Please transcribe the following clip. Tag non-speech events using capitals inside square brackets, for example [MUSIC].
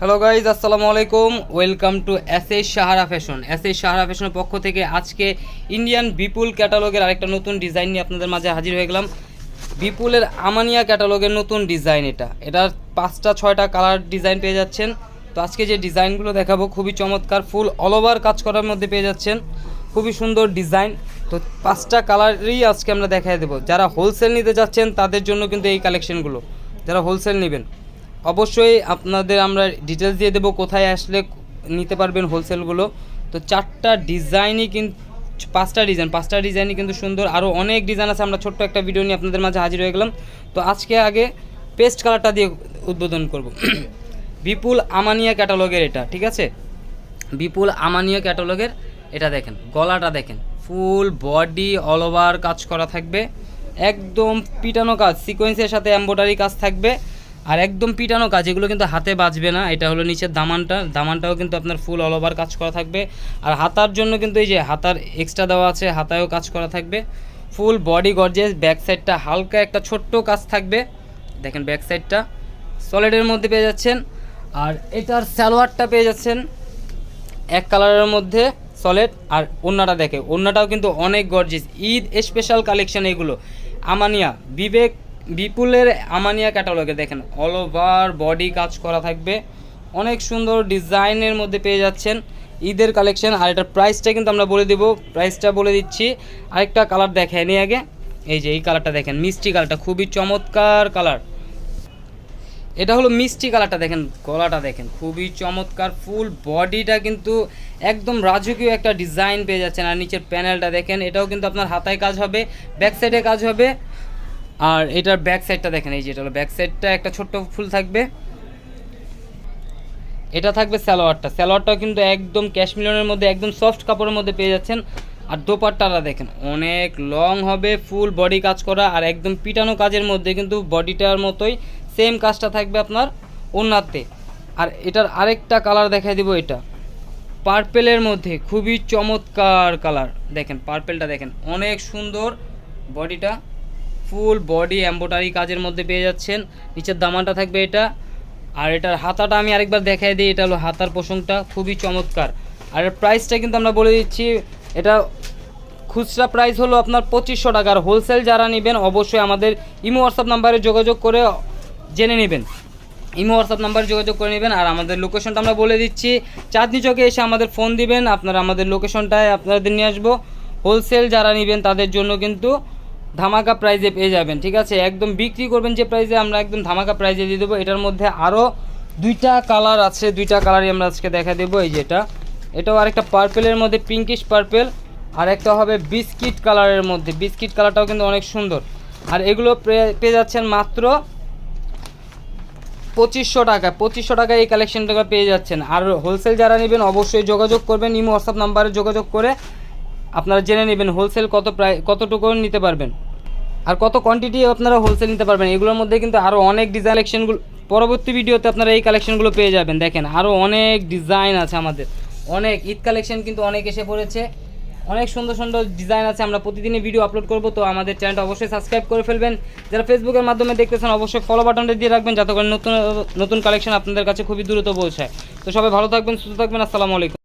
Hello guys আসসালামু আলাইকুম। Welcome to S A Sahara fashion S A Sahara ফ্যাশনের পক্ষ থেকে আজকে ইন্ডিয়ান বিপুল ক্যাটালগের আরেকটা নতুন ডিজাইন নিয়ে আপনাদের মাঝে হাজির হয়ে গেলাম। বিপুলের আমানিয়া ক্যাটালগের নতুন ডিজাইন এটা। এটার পাঁচটা, ছয়টা কালার ডিজাইন পেয়ে যাচ্ছেন। তো আজকে যে ডিজাইনগুলো দেখাবো, খুবই চমৎকার ফুল অল ওভার কাজ করার মধ্যে পেয়ে যাচ্ছেন। খুবই সুন্দর ডিজাইন তো পাঁচটা কালারই আজকে আমরা দেখাই দেবো। যারা হোলসেল নিতে যাচ্ছেন, তাদের জন্য কিন্তু এই কালেকশনগুলো যারা হোলসেল নেবেন অবশ্যই আপনাদের আমরা ডিটেলস দিয়ে দেবো কোথায় আসলে নিতে পারবেন হোলসেলগুলো তো চারটা ডিজাইনই কিন্তু পাঁচটা ডিজাইন পাঁচটা ডিজাইনই কিন্তু সুন্দর। আরও অনেক ডিজাইন আছে, আমরা ছোট্ট একটা ভিডিও নিয়ে আপনাদের মাঝে হাজির হয়ে গেলাম। তো আজকে আগে পেস্ট কালারটা দিয়ে উদ্বোধন করব। [CLEARS THROAT] বিপুল আমানিয়া ক্যাটালগের এটা, ঠিক আছে? বিপুল আমানিয়া ক্যাটালগের এটা দেখেন, গলাটা দেখেন। ফুল বডি অল ওভার কাজ করা থাকবে। একদম পিটানো কাজ সিকোয়েন্সের সাথে এম্ব্রয়ডারি কাজ থাকবে। আর একদম পিটানো কাজ, এগুলো কিন্তু হাতে বাজবে না, এটা হলো নিচের দামানটা, দামানটাও কিন্তু আপনার ফুল অল ওভার কাজ করা থাকবে। আর হাতার জন্য কিন্তু এই যে হাতার এক্সট্রা দেওয়া আছে, হাতায়ও কাজ করা থাকবে। ফুল বডি গর্জেস ব্যাক সাইডটা হালকা একটা ছোট্ট কাজ থাকবে। দেখেন ব্যাক সাইডটা সলিডের মধ্যে পেয়ে যাচ্ছেন। আর এটার সালোয়ারটা পেয়ে যাচ্ছেন এক কালারের মধ্যে সলিড আর ওন্নাটা দেখে ওন্নাটাও কিন্তু অনেক গর্জেস ঈদ স্পেশাল কালেকশন এগুলো। আমানিয়া, বিবেক বিপুলের আমানিয়া ক্যাটালগে দেখেন অল ওভার বডি কাজ করা থাকবে। অনেক সুন্দর ডিজাইনের মধ্যে পেয়ে যাচ্ছেন। ঈদের কালেকশন আর এটার প্রাইসটা কিন্তু আমরা বলে দেবো। প্রাইসটা বলে দিচ্ছি। আরেকটা কালার দেখেন আগে। এই যে, এই কালারটা দেখেন, মিষ্টি কালারটা খুবই চমৎকার কালার এটা হলো মিষ্টি কালারটা দেখেন, গলাটা দেখেন, খুবই চমৎকার। ফুল বডিটা কিন্তু একদম রাজকীয় একটা ডিজাইন পেয়ে যাচ্ছেন। আর নিচের প্যানেলটা দেখেন, এটাও কিন্তু আপনার হাতায় কাজ হবে ব্যাক সাইডে কাজ হবে। আর এটার ব্যাক সাইডটা দেখেন, এই যে এটা হলো ব্যাক সাইডটা একটা ছোট্ট ফুল থাকবে। এটা থাকবে স্যালোয়ারটা স্যালোয়ারটাও কিন্তু একদম ক্যাশমিলনের মধ্যে, একদম সফট কাপড়ের মধ্যে পেয়ে যাচ্ছেন। আর দোপাট্টাটা দেখেন, অনেক লং হবে ফুল বডি কাজ করা, আর একদম পিটানো কাজের মধ্যে কিন্তু বডিটার মতোই সেম কাজটা থাকবে আপনার ওনাতে আর এটার আরেকটা কালার দেখাই দিব এটা। পার্পেলের মধ্যে, খুবই চমৎকার কালার দেখেন, পার্পেলটা দেখেন, অনেক সুন্দর বডিটা ফুল বডি এম্বোটারি কাজের মধ্যে পেয়ে যাচ্ছেন। নিচের দামানটা থাকবে এটা। আর এটার হাতাটা আমি আরেকবার দেখাই দিই, এটা হলো হাতার পোষণটা খুবই চমৎকার। আর এর প্রাইসটা কিন্তু আমরা বলে দিচ্ছি, এটা খুচরা প্রাইস হলো আপনার পঁচিশশো টাকা। আর হোলসেল যারা নেবেন, অবশ্যই আমাদের ইমো হোয়াটসঅ্যাপ নাম্বারে যোগাযোগ করে জেনে নেবেন। ইমো হোয়াটসঅ্যাপ নাম্বারে যোগাযোগ করে নেবেন। আর আমাদের লোকেশনটা আমরা বলে দিচ্ছি, চাঁদনি চকে এসে আমাদের ফোন দিবেন। আপনারা আমাদের লোকেশনটায় আপনাদের নিয়ে আসব। হোলসেল যারা নেবেন, তাদের জন্য কিন্তু ধামাকা প্রাইজে পেয়ে যাবেন, ঠিক আছে? একদম বিক্রি করবেন যে প্রাইজে আমরা একদম ধামাকা প্রাইজে দিয়ে দেবো। এটার মধ্যে আরও দুইটা কালার আছে, দুইটা কালারই আমরা আজকে দেখা দেবো, এই যেটা এটাও আরেকটা পার্পেলের মধ্যে পিঙ্কিশ পার্পেল আর একটা হবে বিস্কিট কালারের মধ্যে। বিস্কিট কালারটাও কিন্তু অনেক সুন্দর। আর এগুলো পেয়ে- যাচ্ছেন মাত্র পঁচিশশো টাকা। পঁচিশশো টাকায় এই কালেকশনটা পেয়ে যাচ্ছেন। আর হোলসেল যারা নেবেন, অবশ্যই যোগাযোগ করবেন। ইমো হোয়াটসঅ্যাপ নাম্বারে যোগাযোগ করে আপনারা জেনে নেবেন হোলসেল কত প্রায়, কতটুকু নিতে পারবেন। আর কত কোয়ান্টিটি আপনারা হোলসেল নিতে পারবেন, এগুলোর মধ্যে কিন্তু আরও অনেক ডিজাইন কালেকশনগুলো পরবর্তী ভিডিওতে আপনারা এই কালেকশনগুলো পেয়ে যাবেন, দেখেন আরও অনেক ডিজাইন আছে আমাদের। অনেক ঈদ কালেকশন কিন্তু অনেক এসে পড়েছে, অনেক সুন্দর সুন্দর ডিজাইন আছে, আমরা প্রতিদিনই ভিডিও আপলোড করব, তো আমাদের চ্যানেলটা অবশ্যই সাবস্ক্রাইব করে ফেলবেন। যারা ফেসবুকের মাধ্যমে দেখতেছেন, অবশ্যই ফলো বাটনটা দিয়ে রাখবেন, যাতে করে নতুন নতুন কালেকশন আপনাদের কাছে খুবই দ্রুত পৌঁছায়। তো সবাই ভালো থাকবেন, সুস্থ থাকবেন, আসসালামু আলাইকুম।